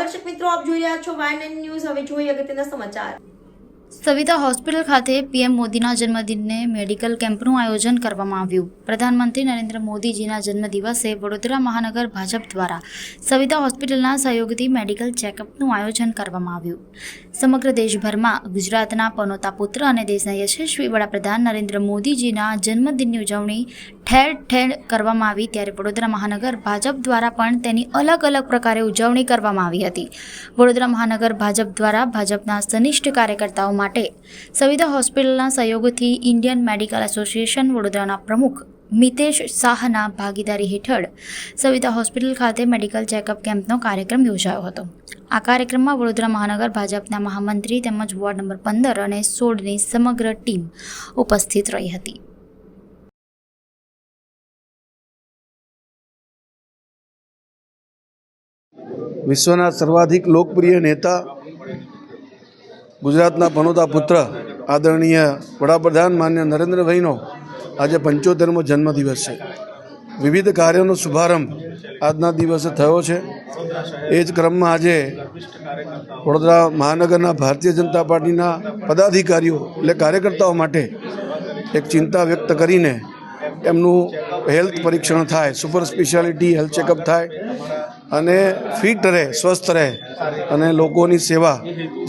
દર્શક મિત્રો, આપ જોઈ રહ્યા છો વાય ન્યૂઝ હવે જોઈએ અગત્યના સમાચાર. સવિતા હોસ્પિટલ ખાતે પીએમ મોદીના જન્મદિનને મેડિકલ કેમ્પનું આયોજન કરવામાં આવ્યું. પ્રધાનમંત્રી નરેન્દ્ર મોદીજીના જન્મદિવસે વડોદરા મહાનગર ભાજપ દ્વારા સવિતા હોસ્પિટલના સહયોગથી મેડિકલ ચેકઅપનું આયોજન કરવામાં આવ્યું. સમગ્ર દેશભરમાં ગુજરાતના પનોતા પુત્ર અને દેશના યશસ્વી વડાપ્રધાન નરેન્દ્ર મોદીજીના જન્મદિનની ઉજવણી ઠેર ઠેર કરવામાં આવી ત્યારે વડોદરા મહાનગર ભાજપ દ્વારા પણ તેની અલગ અલગ પ્રકારે ઉજવણી કરવામાં આવી હતી. વડોદરા મહાનગર ભાજપ દ્વારા ભાજપના સનિષ્ઠ કાર્યકર્તાઓ માટે સવિતા હોસ્પિટલના સહયોગથી ઇન્ડિયન મેડિકલ એસોસિએશન વડોદરાના પ્રમુખ મિતેશ શાહના ભાગીદારી હેઠળ સવિતા હોસ્પિટલ ખાતે મેડિકલ ચેકઅપ કેમ્પનો કાર્યક્રમ યોજાયો હતો. આ કાર્યક્રમમાં વડોદરા મહાનગર ભાજપના મહામંત્રી તેમજ વોર્ડ નંબર પંદર અને સોળની સમગ્ર ટીમ ઉપસ્થિત રહી હતી. વિશ્વના સર્વાધિક લોકપ્રિય નેતા, ગુજરાતના પનોતા પુત્ર, આદરણીય વડાપ્રધાન માન્ય નરેન્દ્રભાઈનો આજે પંચોતેરમો જન્મદિવસ છે. વિવિધ કાર્યોનો શુભારંભ આજના દિવસે થયો છે. એ જ ક્રમમાં આજે વડોદરા મહાનગરના ભારતીય જનતા પાર્ટીના પદાધિકારીઓ એટલે કાર્યકર્તાઓ માટે એક ચિંતા વ્યક્ત કરીને એમનું હેલ્થ પરીક્ષણ થાય, સુપર સ્પેશિયાલિટી હેલ્થ ચેકઅપ થાય. અને ફિટ રહે, સ્વસ્થ રહે અને લોકોની સેવા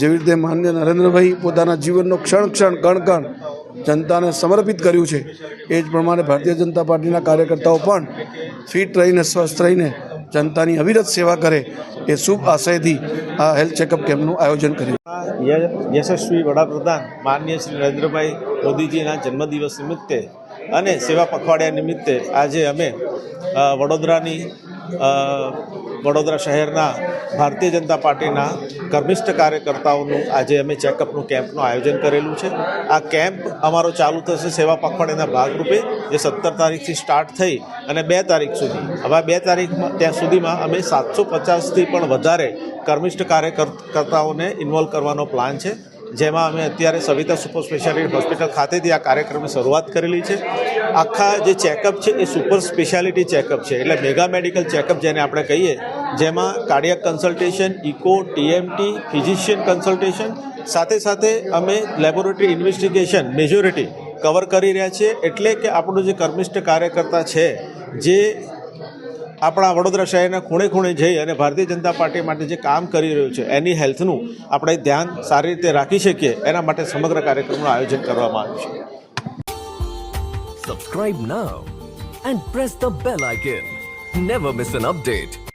જેવી રીતે માન્ય નરેન્દ્રભાઈ પોતાના જીવનનો ક્ષણ ક્ષણ કણ કણ જનતાને સમર્પિત કર્યું છે, એ જ પ્રમાણે ભારતીય જનતા પાર્ટીના કાર્યકર્તાઓ પણ ફિટ રહીને, સ્વસ્થ રહીને જનતાની અવિરત સેવા કરે, એ શુભ આશયથી આ હેલ્થ ચેકઅપ કેમ્પનું આયોજન કર્યું. યશસ્વી વડાપ્રધાન માનનીય શ્રી નરેન્દ્રભાઈ મોદીજીના જન્મદિવસ નિમિત્તે અને સેવા પખવાડિયા નિમિત્તે આજે અમે વડોદરાની વડોદરા શહેરના ભારતીય જનતા પાર્ટીના કર્મિષ્ઠ કાર્યકર્તાઓનું આજે અમે ચેકઅપનું કેમ્પનું આયોજન કરેલું છે. આ કેમ્પ અમારો ચાલુ થશે સેવા પખવાડિયાના ભાગરૂપે, જે સત્તર તારીખથી સ્ટાર્ટ થઈ અને બે તારીખ સુધી. હવે બે તારીખમાં ત્યાં સુધીમાં અમે સાતસો પચાસથી પણ વધારે કર્મિષ્ઠ કાર્યકર્તાઓને ઇન્વોલ્વ કરવાનો પ્લાન છે. જેમાં અમે અત્યારે સવિતા સુપર સ્પેશિયાલિટી હોસ્પિટલ ખાતેથી આ કાર્યક્રમની શરૂઆત કરેલી છે. આખા જે ચેકઅપ છે એ સુપર સ્પેશિયાલિટી ચેકઅપ છે, એટલે મેગા મેડિકલ ચેકઅપ જેને આપણે કહીએ જેમાં cardiac consultation echo TMT physician consultation સાથે સાથે અમે લેબોરેટરી ઇન્વેસ્ટિગેશન મેજોરિટી કવર કરી રહ્યા છીએ. એટલે કે આપણું જે કર્મિષ્ઠ કાર્યકર્તા છે, જે આપણા વડોદરા શહેરના ખૂણે ખૂણે જઈ અને ભારતીય જનતા પાર્ટી માટે જે કામ કરી રહ્યું છે, એની હેલ્થનું આપણે ધ્યાન સારી રીતે રાખી શકીએ, એના માટે સમગ્ર કાર્યક્રમનું આયોજન કરવામાં આવ્યું છે. Subscribe now and press the bell icon never miss an update.